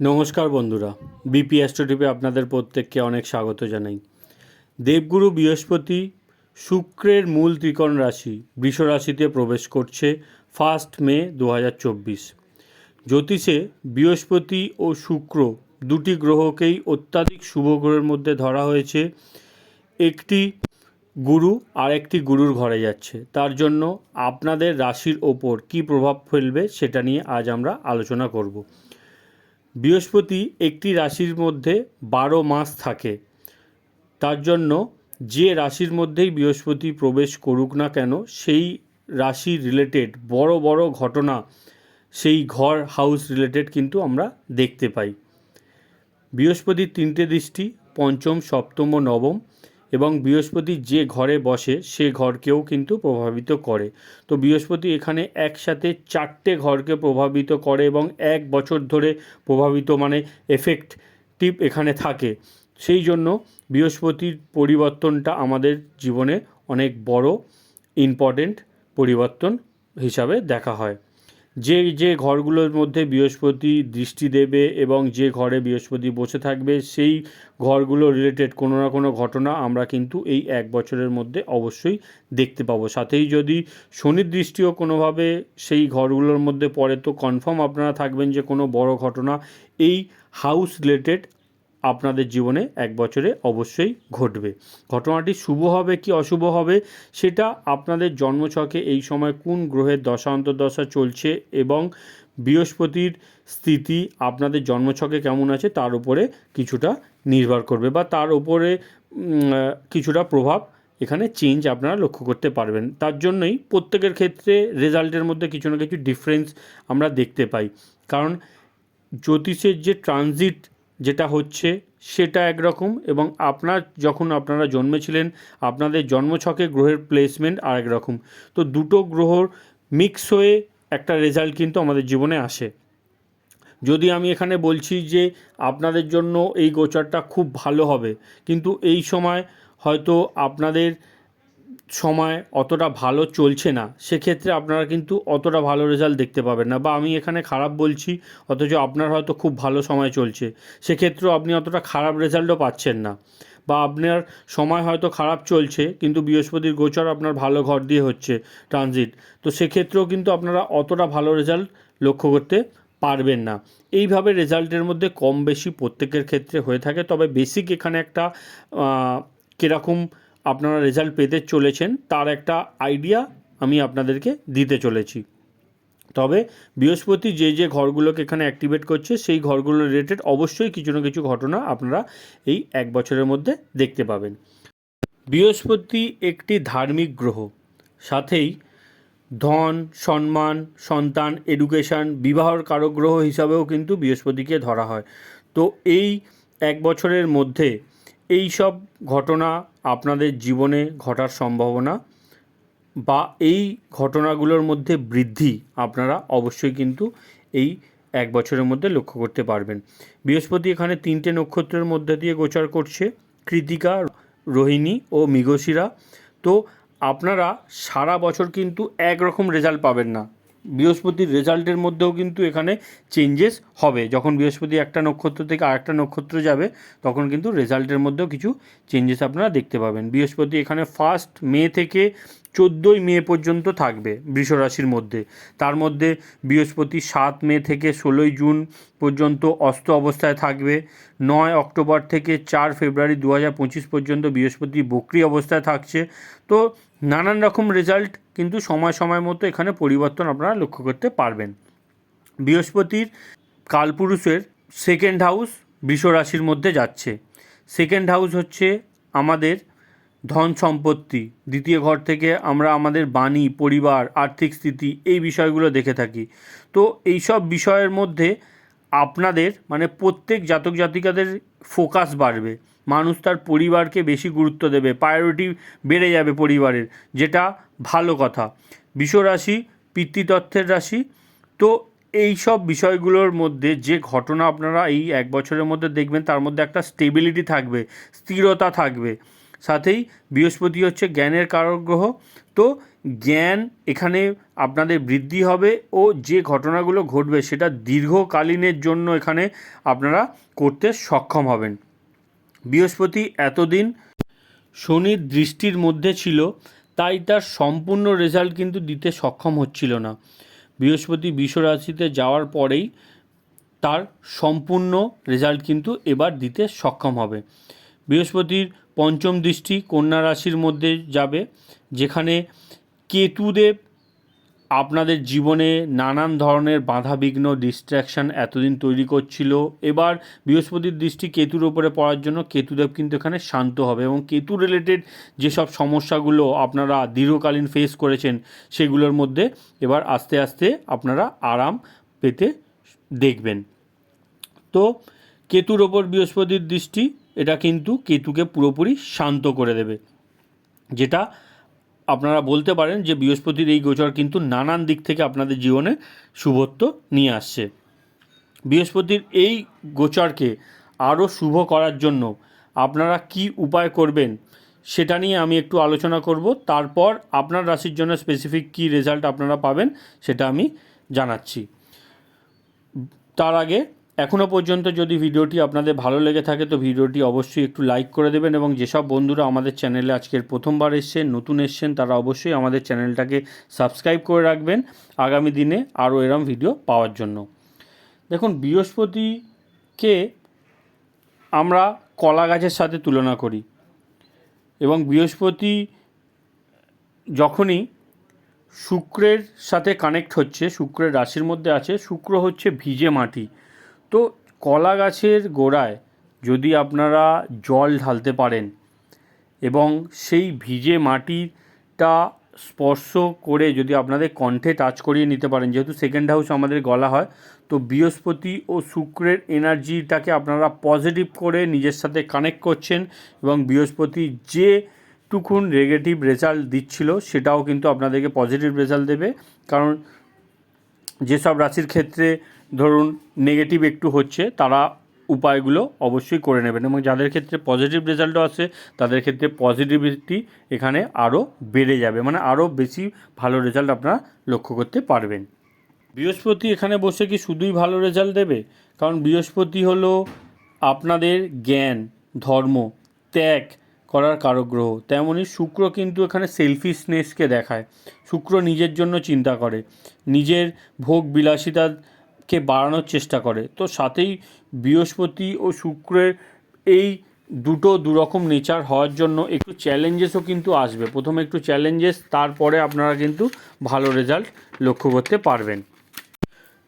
নমস্কার বন্ধুরা, বিপি অ্যাস্ট্রোটিপে আপনাদের প্রত্যেককে অনেক স্বাগত জানাই। দেবগুরু বৃহস্পতি শুক্রের মূল ত্রিকোণ রাশি বৃষ রাশিতে প্রবেশ করছে ফার্স্ট মে দু হাজার চব্বিশ। জ্যোতিষে বৃহস্পতি ও শুক্র দুটি গ্রহকেই অত্যাধিক শুভ গ্রহের মধ্যে ধরা হয়েছে। একটি গুরু আর একটি গুরুর ঘরে যাচ্ছে। তার জন্য আপনাদের রাশির ওপর কী প্রভাব ফেলবে সেটা নিয়ে আজ আমরা আলোচনা করব। বৃহস্পতি একটি রাশির মধ্যে বারো মাস থাকে। তার জন্য যে রাশির মধ্যেই বৃহস্পতি প্রবেশ করুক না কেন, সেই রাশি রিলেটেড বড় বড় ঘটনা, সেই ঘর হাউস রিলেটেড কিন্তু আমরা দেখতে পাই। বৃহস্পতির তিনটে দৃষ্টি, পঞ্চম, সপ্তম ও নবম। এবং বৃহস্পতি যে ঘরে বসে, সে ঘরকেও কিন্তু প্রভাবিত করে। তো বৃহস্পতি এখানে একসাথে চারটে ঘরকে প্রভাবিত করে এবং এক বছর ধরে প্রভাবিত মানে এফেক্টিভ এখানে থাকে। সেই জন্য বৃহস্পতির পরিবর্তনটা আমাদের জীবনে অনেক বড় ইম্পর্টেন্ট পরিবর্তন হিসাবে দেখা হয়। যে যে ঘরগুলোর মধ্যে বৃহস্পতি দৃষ্টি দেবে এবং যে ঘরে বৃহস্পতি বসে থাকবে, সেই ঘরগুলো রিলেটেড কোনো না কোনো ঘটনা আমরা কিন্তু এই এক বছরের মধ্যে অবশ্যই দেখতে পাবো। সাথেই যদি শনির দৃষ্টিও কোনোভাবে সেই ঘরগুলোর মধ্যে পড়ে, তো কনফার্ম আপনারা থাকবেন যে কোনো বড় ঘটনা এই হাউস রিলেটেড আপনাদের জীবনে এক বছরে অবশ্যই ঘটবে। ঘটনাটি শুভ হবে কি অশুভ হবে, সেটা আপনাদের জন্মছকে এই সময় কোন গ্রহের দশা চলছে এবং বৃহস্পতির স্থিতি আপনাদের জন্মছকে কেমন আছে তার উপরে কিছুটা নির্ভর করবে বা তার উপরে কিছুটা প্রভাব এখানে চেঞ্জ আপনারা লক্ষ্য করতে পারবেন। তার জন্যই প্রত্যেকের ক্ষেত্রে রেজাল্টের মধ্যে কিছু না কিছু ডিফারেন্স আমরা দেখতে পাই। কারণ জ্যোতিষের যে ট্রানজিট যেটা হচ্ছে সেটা একরকম এবং আপনার, যখন আপনারা জন্মেছিলেন, আপনাদের জন্মছকে গ্রহের প্লেসমেন্ট আরেক রকম। তো দুটো গ্রহর মিক্স হয়ে একটা রেজাল্ট কিন্তু আমাদের জীবনে আসে। যদি আমি এখানে বলছি যে আপনাদের জন্য এই গোচরটা খুব ভালো হবে, কিন্তু এই সময় হয়তো আপনাদের সময় অতটা ভালো চলছে না, সেক্ষেত্রে আপনারা কিন্তু অতটা ভালো রেজাল্ট দেখতে পাবেন না। বা আমি এখানে খারাপ বলছি, অথচ আপনার হয়তো খুব ভালো সময় চলছে, সেক্ষেত্রেও আপনি অতটা খারাপ রেজাল্টও পাচ্ছেন না। বা আপনার সময় হয়তো খারাপ চলছে, কিন্তু বৃহস্পতির গোচর আপনার ভালো ঘর দিয়ে হচ্ছে ট্রানজিট তো সেক্ষেত্রেও কিন্তু আপনারা অতটা ভালো রেজাল্ট লক্ষ্য করতে পারবেন না। এইভাবে রেজাল্টের মধ্যে কম বেশি প্রত্যেকের ক্ষেত্রে হয়ে থাকে, তবে বেসিক এখানে একটা কীরকম আপনারা রেজাল্ট পেতে চলেছেন, তার একটা আইডিয়া আমি আপনাদেরকে দিতে চলেছি। তবে বৃহস্পতি যে যে ঘরগুলোকে এখানে অ্যাক্টিভেট করছে, সেই ঘরগুলো রিলেটেড অবশ্যই কিছু না কিছু ঘটনা আপনারা এই এক বছরের মধ্যে দেখতে পাবেন। বৃহস্পতি একটি ধার্মিক গ্রহ, সাথেই ধন, সম্মান, সন্তান এডুকেশন বিবাহর কারক গ্রহ হিসাবেও কিন্তু বৃহস্পতিকে ধরা হয়। তো এই এক বছরের মধ্যে এই সব ঘটনা আপনাদের জীবনে ঘটার সম্ভাবনা বা এই ঘটনাগুলোর মধ্যে বৃদ্ধি আপনারা অবশ্যই কিন্তু এই এক বছরের মধ্যে লক্ষ্য করতে পারবেন। বৃহস্পতি এখানে তিনটে নক্ষত্রের মধ্যে দিয়ে গোচর করছে, কৃতিকা, রোহিণী ও মৃগশিরা। তো আপনারা সারা বছর কিন্তু একরকম রেজাল্ট পাবেন না। বৃহস্পতির রেজাল্টের মধ্যেও কিন্তু এখানে চেঞ্জেস হবে। যখন বৃহস্পতি একটা নক্ষত্র থেকে আরেকটা নক্ষত্র যাবে, তখন কিন্তু রেজাল্টের মধ্যেও কিছু চেঞ্জেস আপনারা দেখতে পাবেন। বৃহস্পতি এখানে ফার্স্ট মে থেকে চোদ্দোই মে পর্যন্ত থাকবে বৃষ রাশির মধ্যে। তার মধ্যে বৃহস্পতি সাত মে থেকে ষোলোই জুন পর্যন্ত অস্ত অবস্থায় থাকবে। নয় অক্টোবর থেকে চার ফেব্রুয়ারি দু হাজার পঁচিশ পর্যন্ত বৃহস্পতি বক্রি অবস্থায় থাকছে। তো নানান রকম রেজাল্ট কিন্তু সময় সময় মতো এখানে পরিবর্তন আপনারা লক্ষ্য করতে পারবেন। বৃহস্পতির কালপুরুষের সেকেন্ড হাউস বৃষ রাশির মধ্যে যাচ্ছে। সেকেন্ড হাউস হচ্ছে আমাদের ধন সম্পত্তি। দ্বিতীয় ঘর থেকে আমরা আমাদের বাণী, পরিবার, আর্থিক স্থিতি এই বিষয়গুলো দেখে থাকি। তো এই সব বিষয়ের মধ্যে আপনাদের মানে প্রত্যেক জাতক জাতিকাদের ফোকাস বাড়বে। মানুষ তার পরিবারকে বেশি গুরুত্ব দেবে। প্রায়োরিটি বেড়ে যাবে পরিবারের, যেটা ভালো কথা। বিশ্বরাশি রাশি, পিতৃতত্ত্বের রাশি। তো এই সব বিষয়গুলোর মধ্যে যে ঘটনা আপনারা এই এক বছরের মধ্যে দেখবেন, তার মধ্যে একটা স্টেবিলিটি থাকবে, স্থিরতা থাকবে। সাথেই বৃহস্পতি হচ্ছে জ্ঞানের কারক গ্রহ। তো জ্ঞান এখানে আপনাদের বৃদ্ধি হবে ও যে ঘটনাগুলো ঘটবে সেটা দীর্ঘকালীনের জন্য এখানে আপনারা করতে সক্ষম হবেন। বৃহস্পতি এতদিন শনির দৃষ্টির মধ্যে ছিল, তাই তার সম্পূর্ণ রেজাল্ট কিন্তু দিতে সক্ষম হচ্ছিল না। বৃহস্পতি বিষ রাশিতে যাওয়ার পরেই তার সম্পূর্ণ রেজাল্ট কিন্তু এবার দিতে সক্ষম হবে। বৃহস্পতির পঞ্চম দৃষ্টি কন্যা রাশির মধ্যে যাবে, যেখানে কেতুদেব আপনাদের জীবনে নানান ধরনের বাধা, বিঘ্ন ডিস্ট্র্যাকশন এতদিন তৈরি করছিল। এবার বৃহস্পতির দৃষ্টি কেতুর ওপরে পড়ার জন্য কেতুদেব কিন্তু এখানে শান্ত হবে এবং কেতু রিলেটেড যেসব সমস্যাগুলো আপনারা দীর্ঘকালীন ফেস করেছেন, সেগুলোর মধ্যে এবার আস্তে আস্তে আপনারা আরাম পেতে দেখবেন। তো কেতুর ওপর বৃহস্পতির দৃষ্টি এটা কিন্তু কেতুকে পুরোপুরি শান্ত করে দেবে। যেটা আপনারা বলতে পারেন যে বৃহস্পতির এই গোচর কিন্তু নানান দিক থেকে আপনাদের জীবনে শুভত্ব নিয়ে আসছে। বৃহস্পতির এই গোচরকে আরও শুভ করার জন্য আপনারা কি উপায় করবেন সেটা নিয়ে আমি একটু আলোচনা করব। তারপর আপনার রাশির জন্য স্পেসিফিক কী রেজাল্ট আপনারা পাবেন সেটা আমি জানাচ্ছি। তার আগে এখনও পর্যন্ত যদি ভিডিওটি আপনাদের ভালো লেগে থাকে, তো ভিডিওটি অবশ্যই একটু লাইক করে দেবেন এবং যেসব বন্ধুরা আমাদের চ্যানেলে আজকের প্রথমবার এসছেন, নতুন এসছেন, তারা অবশ্যই আমাদের চ্যানেলটাকে সাবস্ক্রাইব করে রাখবেন আগামী দিনে আরও এরম ভিডিও পাওয়ার জন্য। দেখুন, বৃহস্পতিকে আমরা কলা গাছের সাথে তুলনা করি এবং বৃহস্পতি যখনই শুক্রের সাথে কানেক্ট হচ্ছে, শুক্রের রাশির মধ্যে আছে, শুক্র হচ্ছে ভিজে মাটি। তো কলা গাছের গোড়ায় যদি আপনারা জল ঢালতে পারেন এবং সেই ভিজে মাটিটা স্পর্শ করে যদি আপনাদের কণ্ঠে টাচ করিয়ে নিতে পারেন, যেহেতু সেকেন্ড হাউস আমাদের গলা হয়, তো বৃহস্পতি ও শুক্রের এনার্জিটাকে আপনারা পজিটিভ করে নিজের সাথে কানেক্ট করছেন এবং বৃহস্পতি যে টুকুন নেগেটিভ রেজাল্ট দিচ্ছিল, সেটাও কিন্তু আপনাদেরকে পজিটিভ রেজাল্ট দেবে। কারণ যেসব রাশির ক্ষেত্রে ধরুন নেগেটিভ একটু হচ্ছে, তারা উপায়গুলো অবশ্যই করে নেবেন এবং যাদের ক্ষেত্রে পজিটিভ রেজাল্টও আসে তাদের ক্ষেত্রে পজিটিভিটি এখানে আরও বেড়ে যাবে। মানে আরও বেশি ভালো রেজাল্ট আপনারা লক্ষ্য করতে পারবেন। বৃহস্পতি এখানে বসে কি শুধুই ভালো রেজাল্ট দেবে? কারণ বৃহস্পতি হলো আপনাদের জ্ঞান, ধর্ম, ত্যাগ করার কারক গ্রহ তেমনই শুক্র কিন্তু এখানে সেলফিশনেসকে দেখায়। শুক্র নিজের জন্য চিন্তা করে। নিজের ভোগ বিলাসিতাকে বাড়ানোর চেষ্টা করে। তো সাথেই বৃহস্পতি ও শুক্রের এই দুটো দুরকম নেচার হওয়ার জন্য একটু চ্যালেঞ্জেসও কিন্তু আসবে। প্রথমে একটু চ্যালেঞ্জেস তারপরে আপনারা কিন্তু ভালো রেজাল্ট লক্ষ্য করতে পারবেন।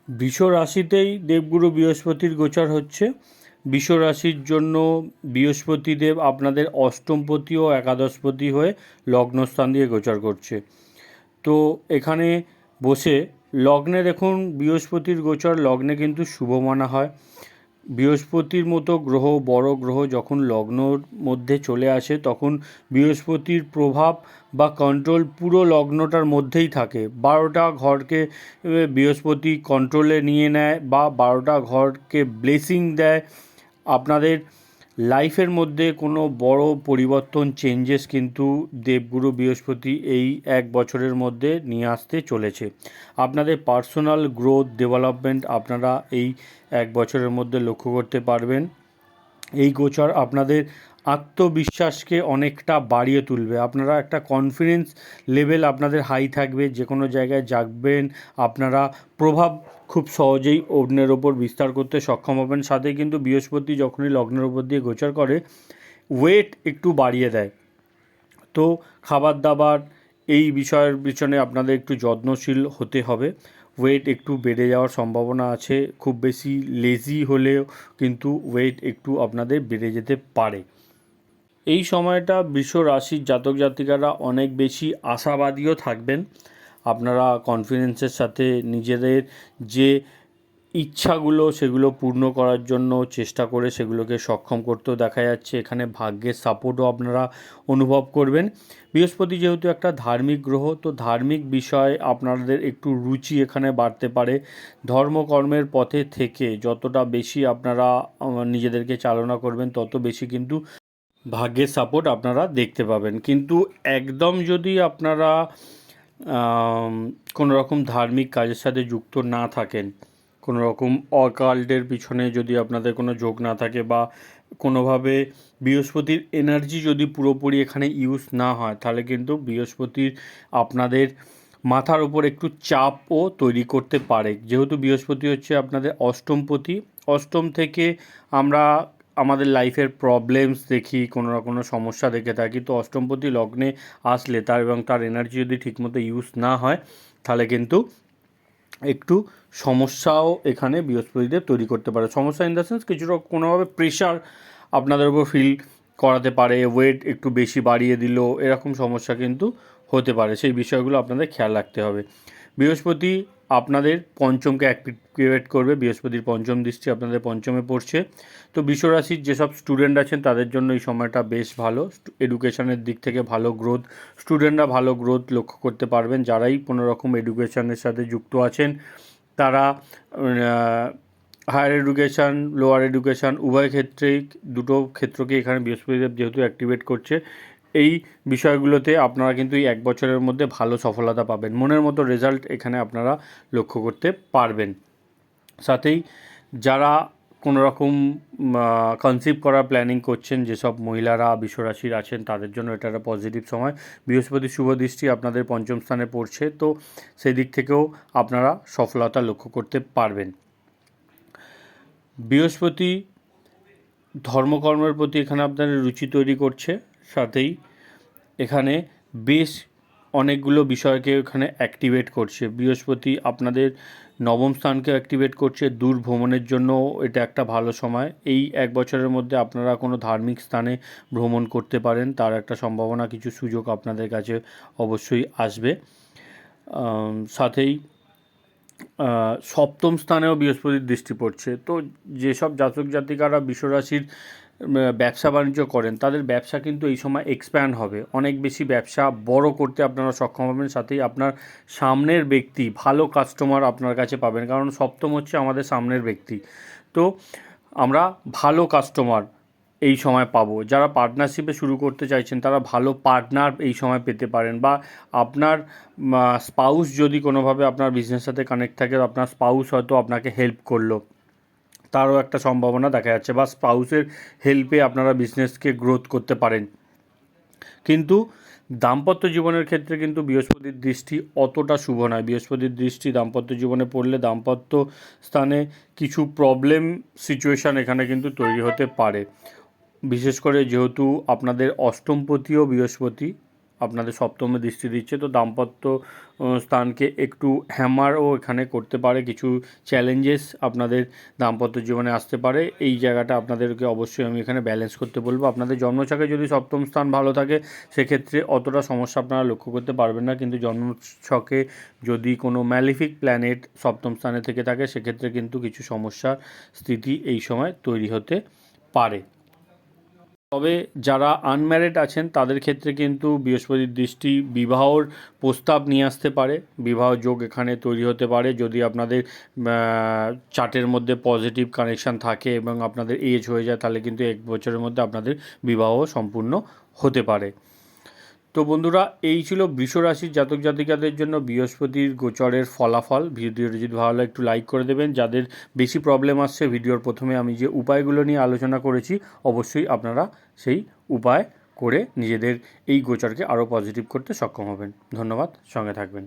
বৃষ রাশিতেই দেবগুরু বৃহস্পতির গোচর হচ্ছে। বৃষ রাশির জন্য বৃহস্পতিদেব আপনাদের অষ্টমপতি ও একাদশপতি হয়ে লগ্নস্থান দিয়ে গোচর করছে। তো এখানে বসে লগ্নে দেখুন, বৃহস্পতির গোচর, লগ্নে কিন্তু শুভ মানা হয়। বৃহস্পতির মতো গ্রহ, বড় গ্রহ যখন লগ্নর মধ্যে চলে আসে, তখন বৃহস্পতির প্রভাব বা কন্ট্রোল পুরো লগ্নটার মধ্যেই থাকে। বারোটা ঘরকে বৃহস্পতি কন্ট্রোলে নিয়ে নেয় বা বারোটা ঘরকে ব্লেসিং দেয়। আপনাদের লাইফের মধ্যে কোনো বড় পরিবর্তন চেঞ্জেস কিন্তু দেবগুরু বৃহস্পতি এই এক বছরের মধ্যে নিয়ে আসতে চলেছে। আপনাদের পার্সোনাল গ্রোথ ডেভেলপমেন্ট আপনারা এই এক বছরের মধ্যে লক্ষ্য করতে পারবেন। এই গোচর আপনাদের আত্মবিশ্বাসকে অনেকটা বাড়িয়ে তুলবে। আপনারা একটা কনফিডেন্স লেভেল আপনাদের হাই থাকবে যে কোনো জায়গায় জাগবেন, আপনারা প্রভাব খুব সহজেই অন্যের ওপর বিস্তার করতে সক্ষম হবেন। সাথে কিন্তু বৃহস্পতি যখনই লগ্নের ওপর দিয়ে গোচর করে ওয়েট একটু বাড়িয়ে দেয়। তো খাবার দাবার এই বিষয়ের পিছনে আপনাদের একটু যত্নশীল হতে হবে। ওয়েট একটু বেড়ে যাওয়ার সম্ভাবনা আছে। খুব বেশি লেজি হলেও কিন্তু ওয়েট একটু আপনাদের বেড়ে যেতে পারে। এই সময়টা বিশ্ব রাশির জাতক জাতিকারা অনেক বেশি আশাবাদীও থাকবেন। আপনারা কনফিডেন্সের সাথে নিজেদের যে ইচ্ছাগুলো সেগুলো পূর্ণ করার জন্য চেষ্টা করে সেগুলোকে সক্ষম করতেও দেখা যাচ্ছে। এখানে ভাগ্যের সাপোর্টও আপনারা অনুভব করবেন। বৃহস্পতি যেহেতু একটা ধার্মিক গ্রহ, তো ধার্মিক বিষয়ে আপনাদের একটু রুচি এখানে বাড়তে পারে। ধর্মকর্মের পথে থেকে যতটা বেশি আপনারা নিজেদেরকে চালনা করবেন, তত বেশি কিন্তু ভাগ্যের সাপোর্ট আপনারা দেখতে পাবেন। কিন্তু একদম যদি আপনারা কোনো রকম ধার্মিক কাজের সাথে যুক্ত না থাকেন কোনো রকম অকাল্টের পিছনে যদি আপনাদের কোনো যোগ না থাকে বা কোনোভাবে বৃহস্পতির এনার্জি যদি পুরোপুরি এখানে ইউজ না হয়, তাহলে কিন্তু বৃহস্পতির আপনাদের মাথার উপর একটু চাপও তৈরি করতে পারে। যেহেতু বৃহস্পতি হচ্ছে আপনাদের অষ্টমপতি অষ্টম থেকে আমরা আমাদের লাইফের প্রবলেমস দেখি, কোনো না কোনো সমস্যা দেখে থাকি, তো অষ্টমপতি লগ্নে আসলে তার এবং তার এনার্জি যদি ঠিকমতো ইউজ না হয়, তাহলে কিন্তু একটু সমস্যাও এখানে বৃহস্পতিদেব তৈরি করতে পারে। সমস্যা ইন দ্য সেন্স কিছুটা কোনোভাবে প্রেশার আপনাদের উপর ফিল করাতে পারে ওয়েট একটু বেশি বাড়িয়ে দিল, এরকম সমস্যা কিন্তু হতে পারে। সেই বিষয়গুলো আপনাদের খেয়াল রাখতে হবে। বৃহস্পতি আপনাদের পঞ্চমকে অ্যাক্টিভেট করবে, বৃহস্পতির পঞ্চম দৃষ্টি আপনাদের পঞ্চমে পড়ছে। তো বিশ্বরাশির যেসব স্টুডেন্ট আছেন, তাদের জন্য এই সময়টা বেশ ভালো। এডুকেশনের দিক থেকে ভালো গ্রোথ স্টুডেন্টরা ভালো গ্রোথ লক্ষ্য করতে পারবেন। যারাই কোনো রকম এডুকেশনের সাথে যুক্ত আছেন, তারা হায়ার এডুকেশান লোয়ার এডুকেশান উভয় ক্ষেত্রেই, দুটো ক্ষেত্রকে এখানে বৃহস্পতিদেব যেহেতু অ্যাক্টিভেট করছে এই বিষয়গুলোতে আপনারা কিন্তু এই এক বছরের মধ্যে ভালো সফলতা পাবেন। মনের মতো রেজাল্ট এখানে আপনারা লক্ষ্য করতে পারবেন। সাথেই যারা কোনো রকম কনসিভ করার প্ল্যানিং করছেন, যেসব মহিলারা বিশ্বরাশির আছেন, তাদের জন্য এটা একটা পজিটিভ সময়। বৃহস্পতি শুভ দৃষ্টি আপনাদের পঞ্চম স্থানে পড়ছে, তো সেই দিক থেকেও আপনারা সফলতা লক্ষ্য করতে পারবেন। বৃহস্পতি ধর্মকর্মের প্রতি এখানে আপনাদের রুচি তৈরি করছে। সাথেই এখানে বেশ অনেকগুলো বিষয়কে এখানে অ্যাক্টিভেট করছে। বৃহস্পতি আপনাদের নবম স্থানকে অ্যাক্টিভেট করছে। দূর ভ্রমণের জন্য এটা একটা ভালো সময়। এই এক বছরের মধ্যে আপনারা কোনো ধার্মিক স্থানে ভ্রমণ করতে পারেন, তার একটা সম্ভাবনা কিছু সুযোগ আপনাদের কাছে অবশ্যই আসবে। সাথেই সপ্তম স্থানেও বৃহস্পতির দৃষ্টি পড়ছে। তো যেসব জাতক জাতিকারা বিশ্বরাশির ব্যবসা বাণিজ্য করেন, তাদের ব্যবসা কিন্তু এই সময় এক্সপ্যান্ড হবে। অনেক বেশি ব্যবসা বড় করতে আপনারা সক্ষম হবেন, সাথেই আপনার সামনের ব্যক্তি, ভালো কাস্টমার আপনার কাছে পাবেন, কারণ সপ্তম হচ্ছে আমাদের সামনের ব্যক্তি। তো আমরা ভালো কাস্টমার এই সময় পাবো। যারা পার্টনারশিপে শুরু করতে চাইছেন, তারা ভালো পার্টনার এই সময় পেতে পারেন বা আপনার স্পাউস যদি কোনোভাবে আপনার বিজনেস সাথে কানেক্ট থাকে আপনার স্পাউস হয়তো আপনাকে হেল্প করল। তারও একটা সম্ভাবনা দেখা যাচ্ছে বা স্পাউসের হেল্পে আপনারা বিজনেসকে গ্রোথ করতে পারেন। কিন্তু দাম্পত্য জীবনের ক্ষেত্রে কিন্তু বৃহস্পতির দৃষ্টি অতটা শুভ নয়। বৃহস্পতির দৃষ্টি দাম্পত্য জীবনে পড়লে দাম্পত্য স্থানে কিছু প্রবলেম সিচুয়েশান এখানে কিন্তু তৈরি হতে পারে। বিশেষ করে যেহেতু আপনাদের অষ্টমপতিও বৃহস্পতি আপনাদের সপ্তমে দৃষ্টি দিচ্ছে। তো দাম্পত্য স্থানকে একটু হ্যামারও এখানে করতে পারে। কিছু চ্যালেঞ্জেস আপনাদের দাম্পত্য জীবনে আসতে পারে। এই জায়গাটা আপনাদেরকে অবশ্যই আমি এখানে ব্যালেন্স করতে বলব। আপনাদের জন্মছকে যদি সপ্তম স্থান ভালো থাকে, সেক্ষেত্রে অতটা সমস্যা আপনারা লক্ষ্য করতে পারবেন না। কিন্তু জন্মছকে যদি কোনো ম্যালিফিক প্ল্যানেট সপ্তম স্থানে থেকে থাকে, সেক্ষেত্রে কিন্তু কিছু সমস্যার স্থিতি এই সময় তৈরি হতে পারে। তবে যারা আনম্যারিড আছেন, তাদের ক্ষেত্রে কিন্তু বৃহস্পতির দৃষ্টি বিবাহর প্রস্তাব নিয়ে আসতে পারে। বিবাহ যোগ এখানে তৈরি হতে পারে। যদি আপনাদের চার্টের মধ্যে পজিটিভ কানেকশান থাকে এবং আপনাদের এজ হয়ে যায়, তাহলে কিন্তু এক বছরের মধ্যে আপনাদের বিবাহ সম্পূর্ণ হতে পারে। তো বন্ধুরা, এই ছিল বৃষ রাশির জাতক জাতিকাদের জন্য বৃহস্পতির গোচরের ফলাফল। ভিডিওটি যদি ভালো লাগে, একটু লাইক করে দেবেন। যাদের বেশি প্রবলেম আসছে ভিডিওর প্রথমে আমি যে উপায়গুলো নিয়ে আলোচনা করেছি, অবশ্যই আপনারা সেই উপায় করে নিজেদের এই গোচরকে আরও পজিটিভ করতে সক্ষম হবেন। ধন্যবাদ, সঙ্গে থাকবেন।